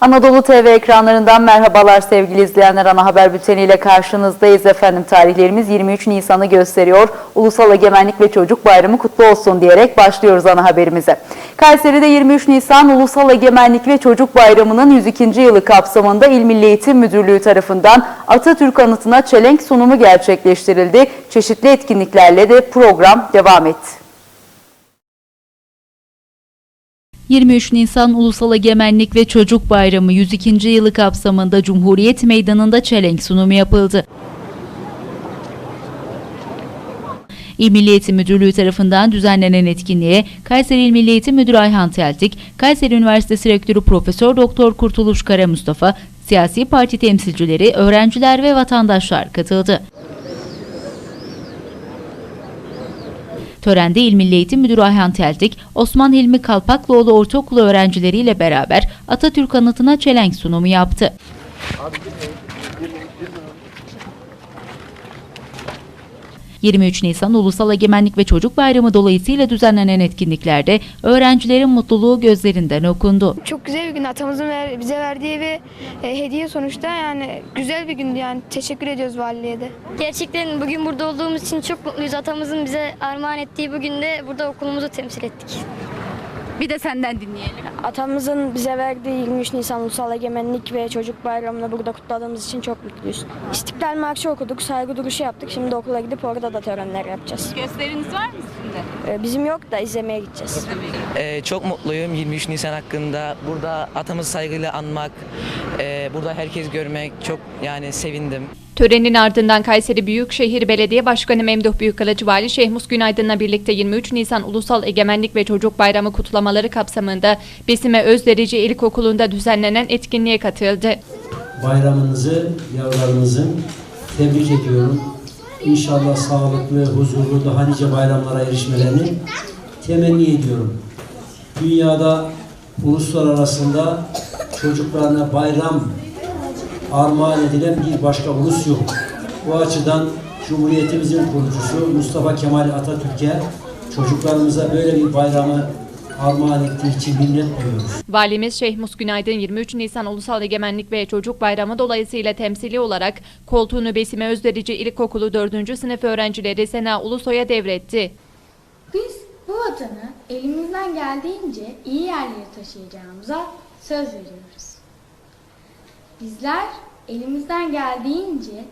Anadolu TV ekranlarından merhabalar sevgili izleyenler. Ana haber bülteniyle karşınızdayız efendim. Tarihlerimiz 23 Nisan'ı gösteriyor. Ulusal Egemenlik ve Çocuk Bayramı kutlu olsun diyerek başlıyoruz ana haberimize. Kayseri'de 23 Nisan Ulusal Egemenlik ve Çocuk Bayramı'nın 102. yılı kapsamında İl Milli Eğitim Müdürlüğü tarafından Atatürk anıtına çelenk sunumu gerçekleştirildi. Çeşitli etkinliklerle de program devam etti. 23 Nisan Ulusal Egemenlik ve Çocuk Bayramı 102. yılı kapsamında Cumhuriyet Meydanı'nda çelenk sunumu yapıldı. İl Milli Eğitim Müdürlüğü tarafından düzenlenen etkinliğe Kayseri İl Milli Eğitim Müdürü Ayhan Teltik, Kayseri Üniversitesi Rektörü Profesör Doktor Kurtuluş Kara Mustafa, siyasi parti temsilcileri, öğrenciler ve vatandaşlar katıldı. Törende İl Milli Eğitim Müdürü Ayhan Teltik, Osman Hilmi Kalpaklıoğlu Ortaokulu öğrencileriyle beraber Atatürk anıtına çelenk sunumu yaptı. ...23 Nisan Ulusal Egemenlik ve Çocuk Bayramı dolayısıyla düzenlenen etkinliklerde öğrencilerin mutluluğu gözlerinden okundu. Çok güzel bir gün atamızın ver- bize verdiği bir e, hediye sonuçta yani güzel bir gündü yani teşekkür ediyoruz valiliğe de. Gerçekten bugün burada olduğumuz için çok mutluyuz. Atamızın bize armağan ettiği bugün de burada okulumuzu temsil ettik. Bir de senden dinleyelim. Atamızın bize verdiği 23 Nisan Ulusal Egemenlik ve Çocuk Bayramı'nı burada kutladığımız için çok mutluyuz. İstiklal Marşı okuduk, saygı duruşu yaptık. Şimdi okula gidip orada da törenler yapacağız. Gösteriniz var mı sizin de? E, bizim yok da izlemeye gideceğiz. Ee, çok mutluyum 23 Nisan hakkında. Burada atamızı saygıyla anmak, e, burada herkes görmek çok yani sevindim. Törenin ardından Kayseri Büyükşehir Belediye Başkanı Memduh Büyükkılıç, Vali Şehmus Günaydın'la birlikte 23 Nisan Ulusal Egemenlik ve Çocuk Bayramı kutlamaları kapsamında Besime Özderici İlkokulu'nda düzenlenen etkinliğe katıldı. bayramınızı yavrularımızın tebrik ediyorum. İnşallah sağlıklı, huzurlu, daha nice bayramlara erişmelerini temenni ediyorum. Dünyada uluslar arasında çocuklarına bayram armağan edilen bir başka ulus yok. Bu açıdan Cumhuriyetimizin kurucusu Mustafa Kemal Atatürk'e çocuklarımıza böyle bir bayramı armağan ettiği için minnet duyuyoruz. Valimiz Şehmus Günaydın 23 Nisan Ulusal Egemenlik ve Çocuk Bayramı dolayısıyla temsili olarak koltuğunu Besime Özderici İlkokulu 4. sınıf öğrencileri Sena Ulusoy'a devretti. Biz bu vatanı elimizden geldiğince iyi yerlere taşıyacağımıza söz veriyoruz. Bizler elimizden geldiğince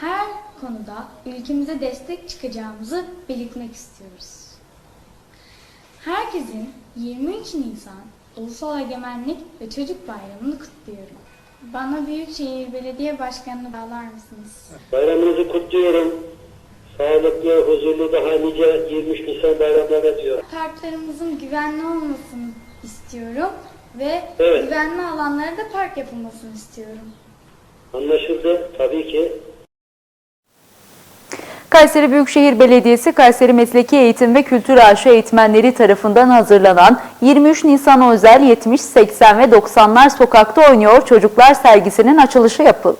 her konuda ülkemize destek çıkacağımızı belirtmek istiyoruz. Herkesin 23 Nisan Ulusal Egemenlik ve Çocuk Bayramı'nı kutluyorum. Bana Büyükşehir Belediye Başkanı'nı bağlar mısınız? Bayramınızı kutluyorum. Sağlıklı, huzurlu, daha nice 23 Nisan bayramlarına diyorum. Parklarımızın güvenli olmasını istiyorum ve Evet. güvenli alanlara da park yapılmasını istiyorum. Anlaşıldı tabii ki. Kayseri Büyükşehir Belediyesi Kayseri Mesleki Eğitim ve Kültür AŞ eğitmenleri tarafından hazırlanan 23 Nisan özel 70, 80 ve 90'lar sokakta oynuyor çocuklar sergisinin açılışı yapıldı.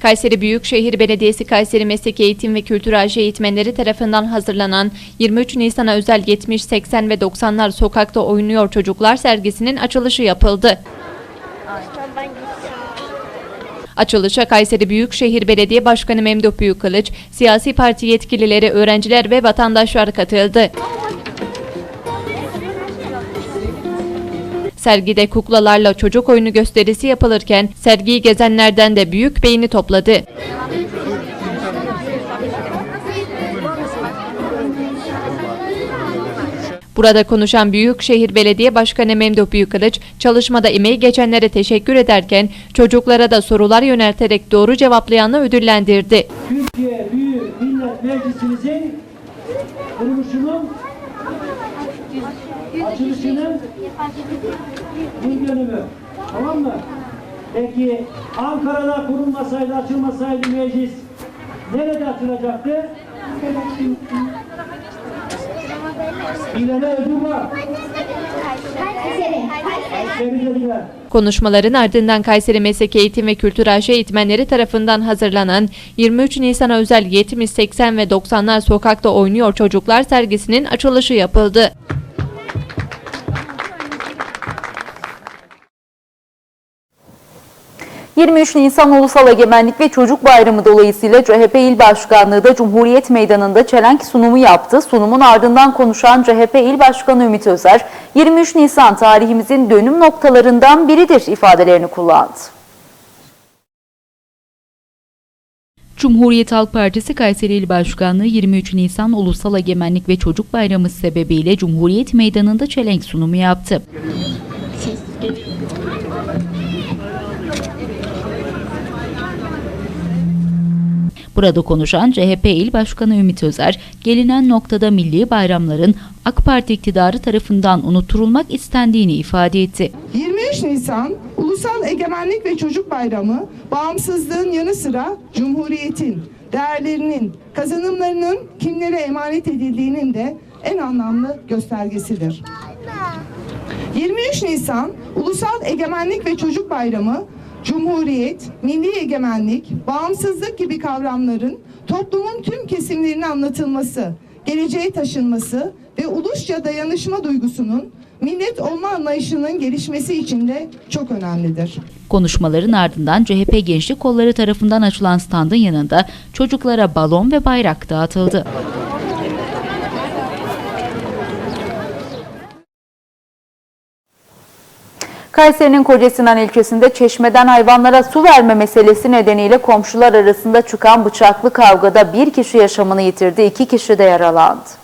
Kayseri Büyükşehir Belediyesi Kayseri Meslek Eğitim ve Kültür AŞ eğitmenleri tarafından hazırlanan 23 Nisan'a özel 70, 80 ve 90'lar sokakta oynuyor çocuklar sergisinin açılışı yapıldı. Açılışa Kayseri Büyükşehir Belediye Başkanı Memduh Büyükkılıç, siyasi parti yetkilileri, öğrenciler ve vatandaşlar katıldı. Sergide kuklalarla çocuk oyunu gösterisi yapılırken sergiyi gezenlerden de büyük beğeni topladı. Burada konuşan Büyükşehir Belediye Başkanı Memduh Büyükkılıç, çalışmada emeği geçenlere teşekkür ederken çocuklara da sorular yönelterek doğru cevaplayanı ödüllendirdi. Türkiye Büyük Millet Meclisimizin kuruluşunun açılışının yıl dönümü. Tamam mı? Peki Ankara'da kurulmasaydı, açılmasaydı meclis nerede açılacaktı? Bilene ödül var. Konuşmaların ardından Kayseri Meslek Eğitim ve Kültür AŞ eğitmenleri tarafından hazırlanan 23 Nisan'a özel 70, 80 ve 90'lar sokakta oynuyor çocuklar sergisinin açılışı yapıldı. 23 Nisan Ulusal Egemenlik ve Çocuk Bayramı dolayısıyla CHP İl Başkanlığı da Cumhuriyet Meydanı'nda çelenk sunumu yaptı. Sunumun ardından konuşan CHP İl Başkanı Ümit Özer, 23 Nisan tarihimizin dönüm noktalarından biridir ifadelerini kullandı. Cumhuriyet Halk Partisi Kayseri İl Başkanlığı 23 Nisan Ulusal Egemenlik ve Çocuk Bayramı sebebiyle Cumhuriyet Meydanı'nda çelenk sunumu yaptı. Burada konuşan CHP İl Başkanı Ümit Özer, gelinen noktada milli bayramların AK Parti iktidarı tarafından unutturulmak istendiğini ifade etti. 23 Nisan Ulusal Egemenlik ve Çocuk Bayramı bağımsızlığın yanı sıra Cumhuriyet'in, değerlerinin, kazanımlarının kimlere emanet edildiğinin de en anlamlı göstergesidir. 23 Nisan Ulusal Egemenlik ve Çocuk Bayramı Cumhuriyet, milli egemenlik, bağımsızlık gibi kavramların toplumun tüm kesimlerine anlatılması, geleceğe taşınması ve ulusça dayanışma duygusunun millet olma anlayışının gelişmesi için de çok önemlidir. Konuşmaların ardından CHP Gençlik Kolları tarafından açılan standın yanında çocuklara balon ve bayrak dağıtıldı. Kayseri'nin Kocasinan ilçesinde çeşmeden hayvanlara su verme meselesi nedeniyle komşular arasında çıkan bıçaklı kavgada bir kişi yaşamını yitirdi, iki kişi de yaralandı.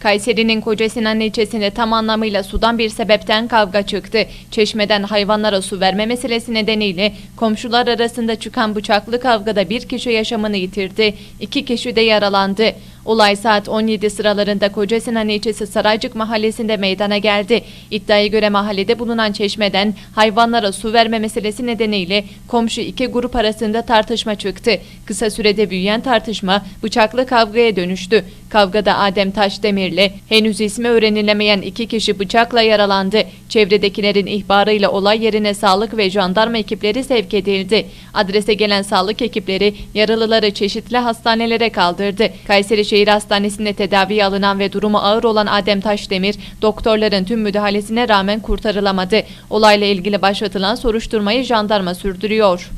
Kayseri'nin Kocasinan ilçesinde tam anlamıyla sudan bir sebepten kavga çıktı. Çeşmeden hayvanlara su verme meselesi nedeniyle komşular arasında çıkan bıçaklı kavgada bir kişi yaşamını yitirdi, iki kişi de yaralandı. Olay saat 17 sıralarında Kocasinan ilçesi Saraycık mahallesinde meydana geldi. İddiaya göre mahallede bulunan çeşmeden hayvanlara su verme meselesi nedeniyle komşu iki grup arasında tartışma çıktı. Kısa sürede büyüyen tartışma bıçaklı kavgaya dönüştü. Kavgada Adem Taşdemir'le henüz ismi öğrenilemeyen iki kişi bıçakla yaralandı. Çevredekilerin ihbarıyla olay yerine sağlık ve jandarma ekipleri sevk edildi. Adrese gelen sağlık ekipleri yaralıları çeşitli hastanelere kaldırdı. Kayseri Şehir Hastanesi'nde tedaviye alınan ve durumu ağır olan Adem Taşdemir, doktorların tüm müdahalesine rağmen kurtarılamadı. Olayla ilgili başlatılan soruşturmayı jandarma sürdürüyor.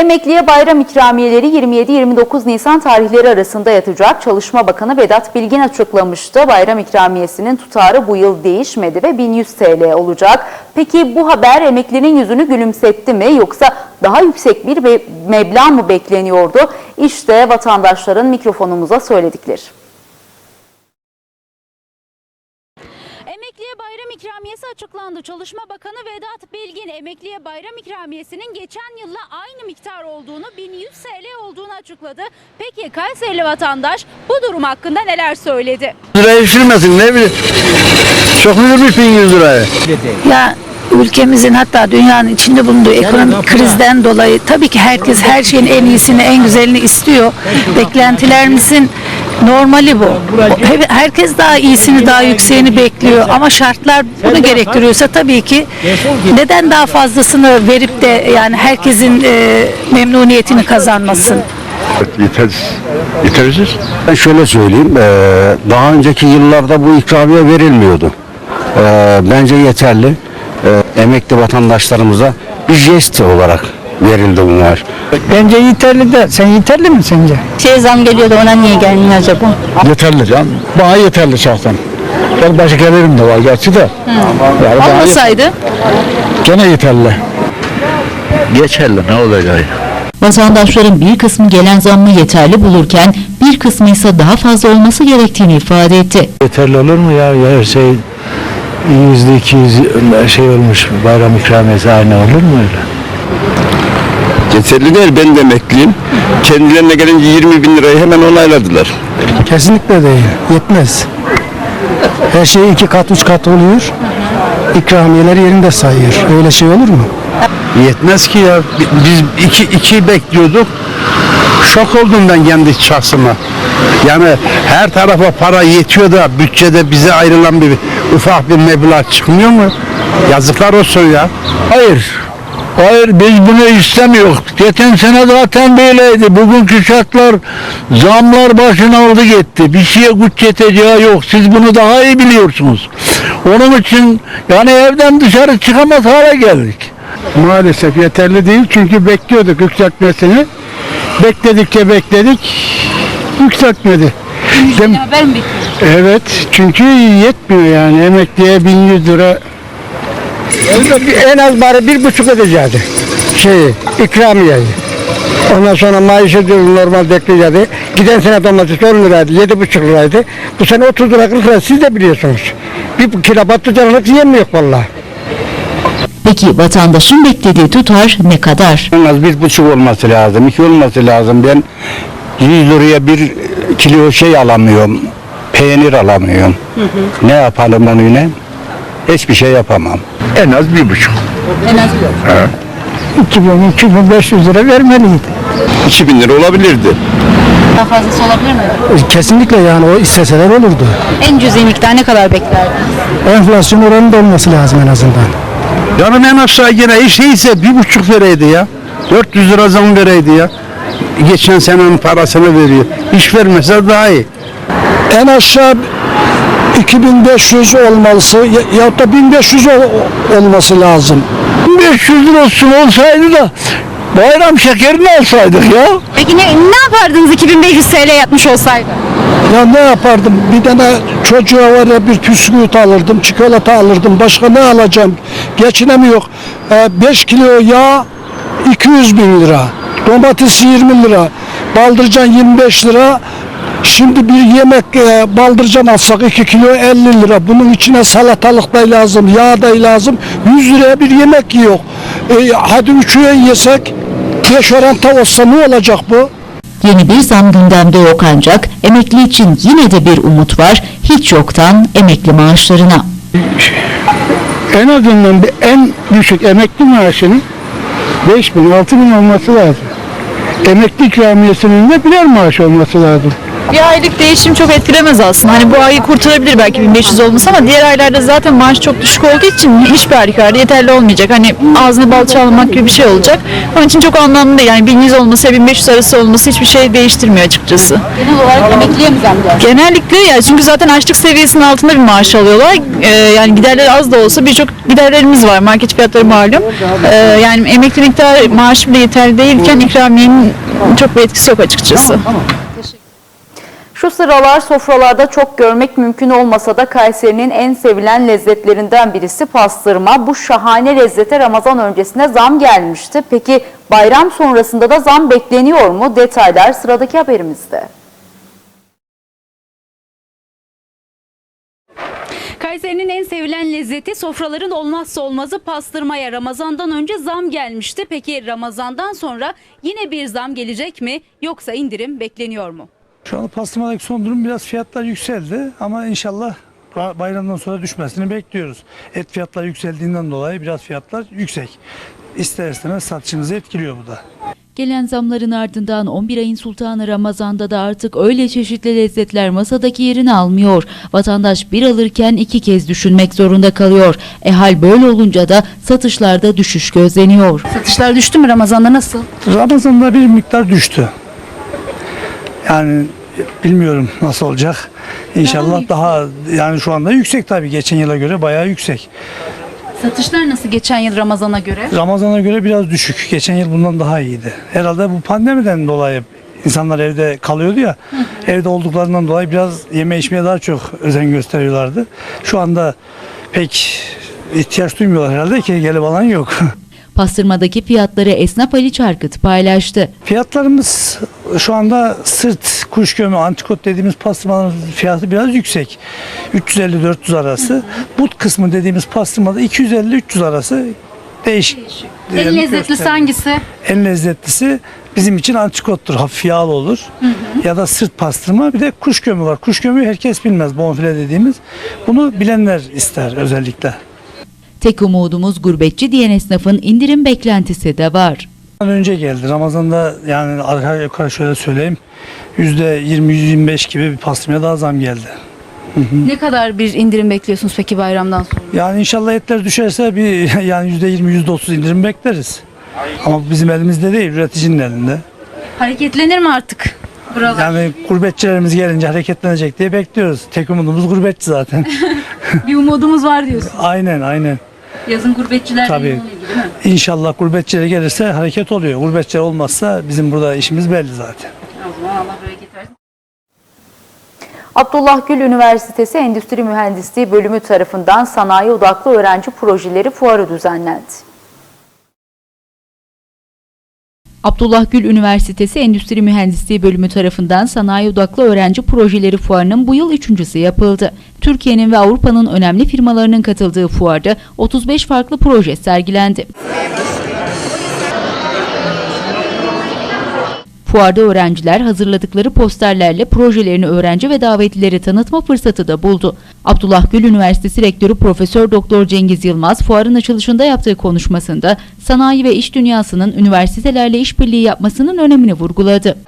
Emekliye bayram ikramiyeleri 27-29 Nisan tarihleri arasında yatacak. Çalışma Bakanı Vedat Bilgin açıklamıştı. Bayram ikramiyesinin tutarı bu yıl değişmedi ve 1100 TL olacak. Peki bu haber emeklinin yüzünü gülümsetti mi yoksa daha yüksek bir meblağ mı bekleniyordu? İşte vatandaşların mikrofonumuza söyledikleri. Emekliye ikramiyesi açıklandı. Çalışma Bakanı Vedat Bilgin emekliye bayram ikramiyesinin geçen yılla aynı miktar olduğunu 1100 TL olduğunu açıkladı. Peki Kayserili vatandaş bu durum hakkında neler söyledi? liraya düşürmesin ne bileyim. Çok mu vermiş 1100 liraya? Ya ülkemizin hatta dünyanın içinde bulunduğu ekonomik krizden dolayı tabii ki herkes her şeyin en iyisini, en güzelini istiyor. Beklentilerimizin normali bu. Herkes daha iyisini, daha yükseğini bekliyor ama şartlar bunu gerektiriyorsa tabii ki neden daha fazlasını verip de yani herkesin e, memnuniyetini kazanmasın? Yetersiz. Yetersiz. Ben şöyle söyleyeyim. eee, daha önceki yıllarda bu ikramiye verilmiyordu. Eee, bence yeterli. Eee, emekli vatandaşlarımıza bir jest olarak verildi bunlar. Bence yeterli de. Sen yeterli mi sence? Şey zam geliyor da ona niye gelmiyor acaba? Yeterli can. Bana yeterli şahsen. Ben başka gelirim de var gerçi de. Yani bana Olmasaydı Gene yeterli. Geçerli ne olacak? Vatandaşların bir kısmı gelen zammı yeterli bulurken bir kısmı ise daha fazla olması gerektiğini ifade etti. Yeterli olur mu ya? ya her şey yüzde iki yüz şey olmuş bayram ikramiyesi aynı olur mu öyle? Yeterli değil. Ben de emekliyim. Kendilerine gelince 20 bin lirayı hemen onayladılar. Kesinlikle değil. Yetmez. Her şey iki kat, üç kat oluyor. İkramiyeler yerinde sayıyor. Öyle şey olur mu? Yetmez ki ya. Biz iki, iki bekliyorduk. Şok oldum ben kendi şahsıma. Yani her tarafa para yetiyor da bütçede bize ayrılan bir ufak bir meblağ çıkmıyor mu? Yazıklar olsun ya. Hayır. Hayır biz bunu istemiyoruz. Geçen sene zaten böyleydi. Bugünkü şartlar zamlar başına aldı gitti. Bir şeye güç yeteceği yok. Siz bunu daha iyi biliyorsunuz. Onun için yani evden dışarı çıkamaz hale geldik. Maalesef yeterli değil çünkü bekliyorduk yükseltmesini. Bekledikçe bekledik, yükseltmedi. Dem- Haber mi bekliyorsun? Evet çünkü yetmiyor yani emekliye 1100 lira en az bari bir buçuk ödeyecekti şeyi ikramiyeyi. Ondan sonra maaşı diyor normal bekleyecekti. Giden sene domates 10 liraydı, yedi buçuk liraydı. Bu sene 30 lira 40 lira siz de biliyorsunuz. Bir kilo patlıcanlık yiyemiyor vallahi. Peki vatandaşın beklediği tutar ne kadar? En az bir buçuk olması lazım, iki olması lazım. Ben 100 liraya bir kilo şey alamıyorum, peynir alamıyorum. Ne yapalım onu yine? Hiçbir şey yapamam. En az bir buçuk. En az 2000, 2500 lira vermeliydi. 2000 lira olabilirdi. daha fazlası olabilir mi? Kesinlikle yani o isteseler olurdu. En cüzi miktar ne kadar beklerdiniz? Enflasyon oranında olması lazım en azından. Canım en aşağı yine hiç değilse bir buçuk vereydi ya. 400 lira zam vereydi ya. Geçen senenin parasını veriyor. Hiç vermese daha iyi. En aşağı 2500 olmalısı ya, ya da 1500 ol- olması lazım. 500 lira olsun olsaydı da bayram şekerini alsaydık ya. Peki ne, ne yapardınız 2500 TL yapmış olsaydı? Ya ne yapardım? Bir tane çocuğa var ya bir bisküvit alırdım, çikolata alırdım. Başka ne alacağım? Geçinemiyor. 5 kilo yağ 200 bin lira. Domates 20 lira. Baldırcan 25 lira. Şimdi bir yemek e, baldırcan alsak 2 kilo 50 lira. Bunun içine salatalık da lazım, yağ da lazım. 100 liraya bir yemek yok. E, hadi üçü yesek 5 oranta olsa ne olacak bu? Yeni bir zam gündemde yok ancak emekli için yine de bir umut var. Hiç yoktan emekli maaşlarına. En azından bir en düşük emekli maaşının 5 bin, 6 bin olması lazım. Emekli ikramiyesinin de birer maaş olması lazım. Bir aylık değişim çok etkilemez aslında. Hani bu ayı kurtarabilir belki 1500 olması ama diğer aylarda zaten maaş çok düşük olduğu için hiçbir halükarda yeterli olmayacak. Hani ağzını bal çalmak gibi bir şey olacak. Onun için çok anlamlı değil. Yani 1100 olması ve 1500 arası olması hiçbir şey değiştirmiyor açıkçası. Genel olarak emekliye mi zam geldi? Genellikle yani çünkü zaten açlık seviyesinin altında bir maaş alıyorlar. Ee, yani giderleri az da olsa birçok giderlerimiz var. Market fiyatları malum. Ee, yani emekli miktar maaşı bile yeterli değilken ikramiyenin çok bir etkisi yok açıkçası. Şu sıralar sofralarda çok görmek mümkün olmasa da Kayseri'nin en sevilen lezzetlerinden birisi pastırma. Bu şahane lezzete Ramazan öncesine zam gelmişti. Peki bayram sonrasında da zam bekleniyor mu? Detaylar sıradaki haberimizde. Kayseri'nin en sevilen lezzeti sofraların olmazsa olmazı pastırmaya Ramazan'dan önce zam gelmişti. Peki Ramazan'dan sonra yine bir zam gelecek mi yoksa indirim bekleniyor mu? Şu anda pastırmadaki son durum biraz fiyatlar yükseldi ama inşallah ba- bayramdan sonra düşmesini bekliyoruz. Et fiyatları yükseldiğinden dolayı biraz fiyatlar yüksek. İster istemez satışımızı etkiliyor bu da. Gelen zamların ardından 11 ayın sultanı Ramazan'da da artık öyle çeşitli lezzetler masadaki yerini almıyor. Vatandaş bir alırken iki kez düşünmek zorunda kalıyor. E hal böyle olunca da satışlarda düşüş gözleniyor. Satışlar düştü mü Ramazan'da nasıl? Ramazan'da bir miktar düştü. Yani bilmiyorum nasıl olacak. İnşallah daha yani şu anda yüksek tabii geçen yıla göre bayağı yüksek. Satışlar nasıl geçen yıl Ramazan'a göre? Ramazan'a göre biraz düşük. Geçen yıl bundan daha iyiydi. Herhalde bu pandemiden dolayı insanlar evde kalıyordu ya. Evde olduklarından dolayı biraz yeme içmeye daha çok özen gösteriyorlardı. Şu anda pek ihtiyaç duymuyorlar herhalde ki gelip alan yok. Pastırmadaki fiyatları esnaf Ali Çarkıt paylaştı. Fiyatlarımız şu anda sırt, kuş gömü, antikot dediğimiz pastırmaların fiyatı biraz yüksek. 350-400 arası. But kısmı dediğimiz pastırmada 250-300 arası değişik. En diyelim, lezzetlisi hangisi? En lezzetlisi bizim için antikottur. Hafif yağlı olur. Ya da sırt pastırma. Bir de kuş gömü var. Kuş gömü herkes bilmez. Bonfile dediğimiz. Bunu bilenler ister özellikle. Tek umudumuz gurbetçi diyen esnafın indirim beklentisi de var. önce geldi. Ramazan'da yani arka yukarı şöyle söyleyeyim. %20-25 gibi bir pastırmaya daha zam geldi. Ne kadar bir indirim bekliyorsunuz peki bayramdan sonra? Yani inşallah etler düşerse bir yani %20 %30 indirim bekleriz. Ama bu bizim elimizde değil, üreticinin elinde. Hareketlenir mi artık buralar? Yani gurbetçilerimiz gelince hareketlenecek diye bekliyoruz. Tek umudumuz gurbetçi zaten. Bir umudumuz var diyorsun. Aynen aynen. Yazın gurbetçiler Tabii. ilgili değil mi? İnşallah gurbetçilere gelirse hareket oluyor. Gurbetçiler olmazsa bizim burada işimiz belli zaten. O zaman Allah bereket versin. Abdullah Gül Üniversitesi Endüstri Mühendisliği bölümü tarafından sanayi odaklı öğrenci projeleri fuarı düzenlendi. Abdullah Gül Üniversitesi Endüstri Mühendisliği bölümü tarafından sanayi odaklı öğrenci projeleri fuarının bu yıl üçüncüsü yapıldı. Türkiye'nin ve Avrupa'nın önemli firmalarının katıldığı fuarda 35 farklı proje sergilendi. Fuarda öğrenciler hazırladıkları posterlerle projelerini öğrenci ve davetlileri tanıtma fırsatı da buldu. Abdullah Gül Üniversitesi Rektörü Profesör Doktor Cengiz Yılmaz fuarın açılışında yaptığı konuşmasında sanayi ve iş dünyasının üniversitelerle işbirliği yapmasının önemini vurguladı.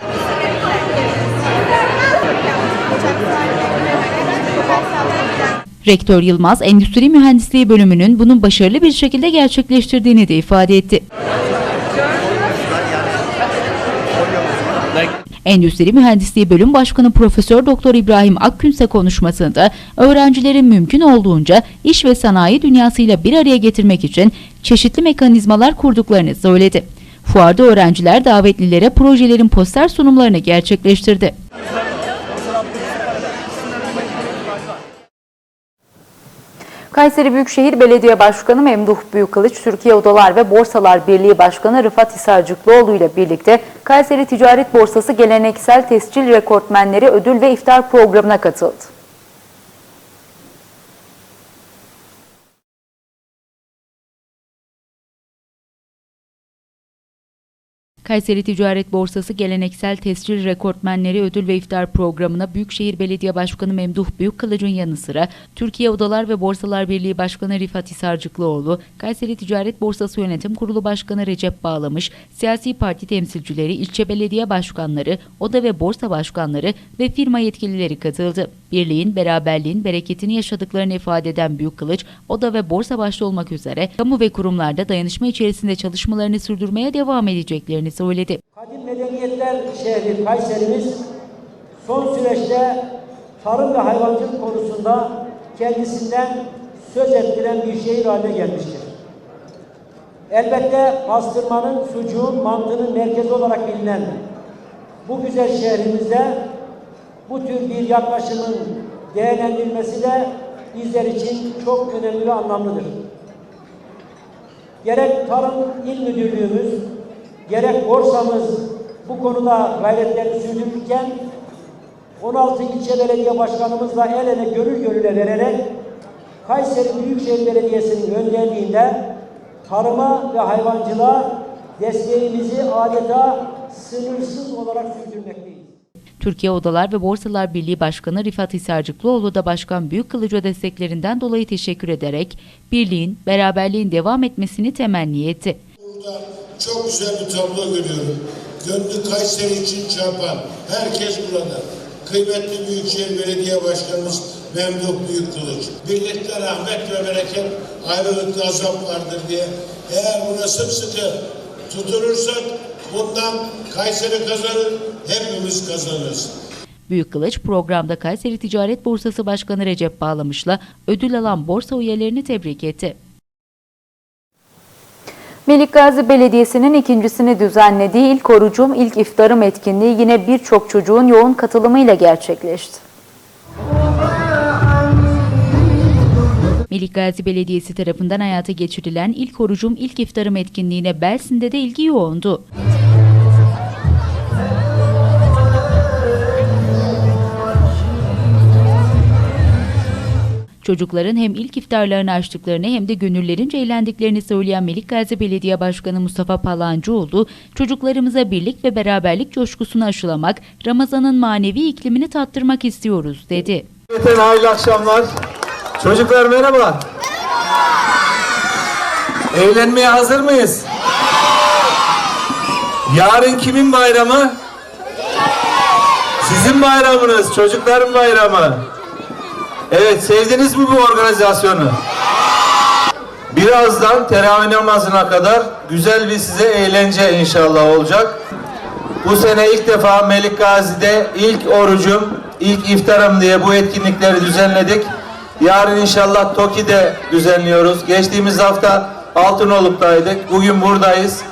Rektör Yılmaz, Endüstri Mühendisliği bölümünün bunun başarılı bir şekilde gerçekleştirdiğini de ifade etti. Endüstri Mühendisliği Bölüm Başkanı Profesör Doktor İbrahim Akgünse konuşmasında öğrencilerin mümkün olduğunca iş ve sanayi dünyasıyla bir araya getirmek için çeşitli mekanizmalar kurduklarını söyledi. Fuarda öğrenciler davetlilere projelerin poster sunumlarını gerçekleştirdi. Kayseri Büyükşehir Belediye Başkanı Memduh Büyükkılıç, Türkiye Odalar ve Borsalar Birliği Başkanı Rıfat Hisarcıklıoğlu ile birlikte Kayseri Ticaret Borsası geleneksel tescil rekortmenleri ödül ve iftar programına katıldı. Kayseri Ticaret Borsası geleneksel tescil rekortmenleri ödül ve iftar programına Büyükşehir Belediye Başkanı Memduh Büyükkılıç'ın yanı sıra Türkiye Odalar ve Borsalar Birliği Başkanı Rifat Hisarcıklıoğlu, Kayseri Ticaret Borsası Yönetim Kurulu Başkanı Recep Bağlamış, siyasi parti temsilcileri, ilçe belediye başkanları, oda ve borsa başkanları ve firma yetkilileri katıldı. Birliğin, beraberliğin bereketini yaşadıklarını ifade eden Büyükkılıç, oda ve borsa başta olmak üzere kamu ve kurumlarda dayanışma içerisinde çalışmalarını sürdürmeye devam edeceklerini söyledi. Kadim medeniyetler şehri Kayserimiz son süreçte tarım ve hayvancılık konusunda kendisinden söz ettiren bir şehir haline gelmiştir. Elbette pastırmanın, sucuğun, mantının merkezi olarak bilinen bu güzel şehrimizde bu tür bir yaklaşımın değerlendirilmesi de bizler için çok önemli ve anlamlıdır. Gerek Tarım İl Müdürlüğümüz, gerek borsamız bu konuda gayretlerini sürdürürken 16 ilçe belediye başkanımızla el ele gönül gönüle vererek Kayseri Büyükşehir Belediyesi'nin önderliğinde tarıma ve hayvancılığa desteğimizi adeta sınırsız olarak sürdürmekteyiz. Türkiye Odalar ve Borsalar Birliği Başkanı Rifat Hisarcıklıoğlu da Başkan Büyükkılıç'a desteklerinden dolayı teşekkür ederek birliğin, beraberliğin devam etmesini temenni etti. Çok güzel bir tablo görüyorum. Gönlü Kayseri için çarpan herkes burada. Kıymetli Büyükşehir Belediye Başkanımız Memduh Büyükkılıç. Birlikte rahmet ve bereket ayrılıkta azap vardır diye. Eğer buna sımsıkı tutunursak bundan Kayseri kazanır, hepimiz kazanırız. Büyükkılıç programda Kayseri Ticaret Borsası Başkanı Recep Bağlamış'la ödül alan borsa üyelerini tebrik etti. Melikgazi Belediyesi'nin ikincisini düzenlediği ilk orucum, ilk iftarım etkinliği yine birçok çocuğun yoğun katılımıyla gerçekleşti. Melikgazi Belediyesi tarafından hayata geçirilen ilk orucum ilk iftarım etkinliğine Belsin'de de ilgi yoğundu. Çocukların hem ilk iftarlarını açtıklarını hem de gönüllerince eğlendiklerini söyleyen Melikgazi Belediye Başkanı Mustafa Palancıoğlu, çocuklarımıza birlik ve beraberlik coşkusunu aşılamak, Ramazan'ın manevi iklimini tattırmak istiyoruz, dedi. Hayırlı akşamlar. Çocuklar merhaba. Eğlenmeye hazır mıyız? Yarın kimin bayramı? Sizin bayramınız, çocukların bayramı. Evet, sevdiniz mi bu organizasyonu? Birazdan teravih namazına kadar güzel bir size eğlence inşallah olacak. Bu sene ilk defa Melik Gazi'de ilk orucum, ilk iftarım diye bu etkinlikleri düzenledik. Yarın inşallah Toki'de düzenliyoruz. Geçtiğimiz hafta Altınoluk'taydık. Bugün buradayız.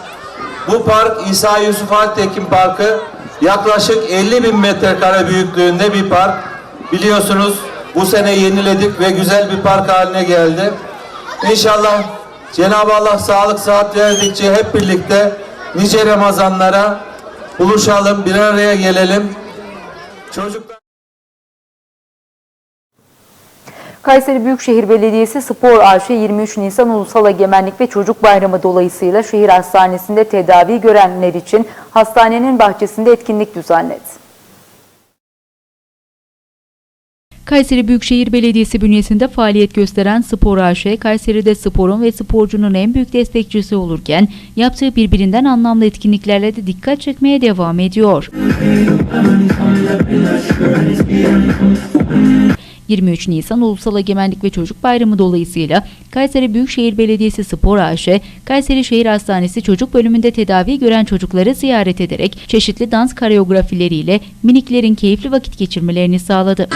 Bu park İsa Yusuf Altekin Parkı yaklaşık 50 bin metrekare büyüklüğünde bir park. Biliyorsunuz bu sene yeniledik ve güzel bir park haline geldi. İnşallah Cenab-ı Allah sağlık saat verdikçe hep birlikte nice Ramazanlara buluşalım, bir araya gelelim. Çocuklar Kayseri Büyükşehir Belediyesi Spor AŞ 23 Nisan Ulusal Egemenlik ve Çocuk Bayramı dolayısıyla şehir hastanesinde tedavi görenler için hastanenin bahçesinde etkinlik düzenledi. Kayseri Büyükşehir Belediyesi bünyesinde faaliyet gösteren Spor AŞ, Kayseri'de sporun ve sporcunun en büyük destekçisi olurken yaptığı birbirinden anlamlı etkinliklerle de dikkat çekmeye devam ediyor. 23 Nisan Ulusal Egemenlik ve Çocuk Bayramı dolayısıyla Kayseri Büyükşehir Belediyesi Spor AŞ, Kayseri Şehir Hastanesi Çocuk Bölümünde tedavi gören çocukları ziyaret ederek çeşitli dans koreografileriyle miniklerin keyifli vakit geçirmelerini sağladı.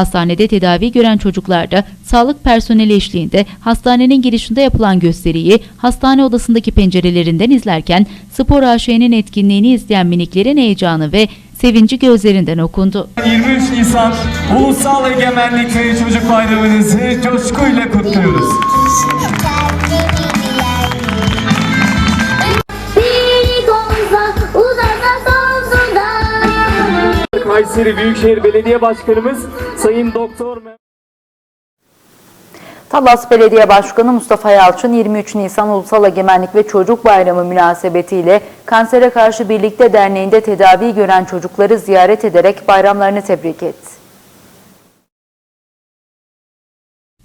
Hastanede tedavi gören çocuklar da sağlık personeli eşliğinde hastanenin girişinde yapılan gösteriyi hastane odasındaki pencerelerinden izlerken Spor AŞ'nin etkinliğini izleyen miniklerin heyecanı ve sevinci gözlerinden okundu. 23 Nisan Ulusal Egemenlik ve Çocuk Bayramınızı coşkuyla kutluyoruz. Kayseri Büyükşehir Belediye Başkanımız Sayın Doktor Talas Belediye Başkanı Mustafa Yalçın 23 Nisan Ulusal Egemenlik ve Çocuk Bayramı münasebetiyle Kansere Karşı Birlikte Derneği'nde tedavi gören çocukları ziyaret ederek bayramlarını tebrik etti.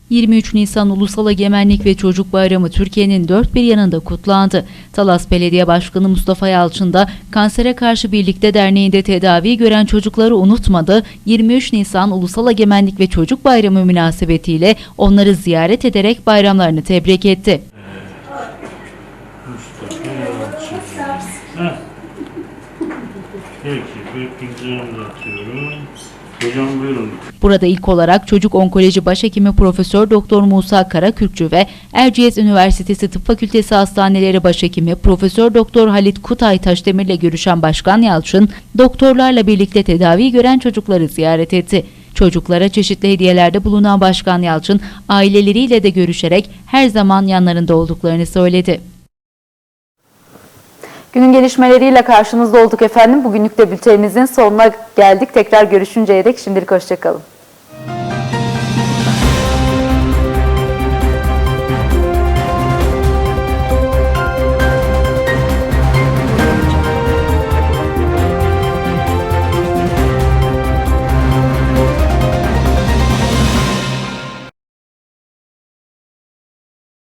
23 Nisan Ulusal Egemenlik ve Çocuk Bayramı Türkiye'nin dört bir yanında kutlandı. Talas Belediye Başkanı Mustafa Yalçın da Kansere Karşı Birlikte Derneği'nde tedavi gören çocukları unutmadı. 23 Nisan Ulusal Egemenlik ve Çocuk Bayramı münasebetiyle onları ziyaret ederek bayramlarını tebrik etti. Peki, bir atıyorum. Hocam buyurun. Burada ilk olarak Çocuk Onkoloji Başhekimi Profesör Doktor Musa Karakürkçü ve Erciyes Üniversitesi Tıp Fakültesi Hastaneleri Başhekimi Profesör Doktor Halit Kutay Taşdemir'le görüşen Başkan Yalçın, doktorlarla birlikte tedavi gören çocukları ziyaret etti. Çocuklara çeşitli hediyelerde bulunan Başkan Yalçın, aileleriyle de görüşerek her zaman yanlarında olduklarını söyledi. Günün gelişmeleriyle karşınızda olduk efendim. Bugünlük de bültenimizin sonuna geldik. Tekrar görüşünceye dek şimdilik hoşçakalın.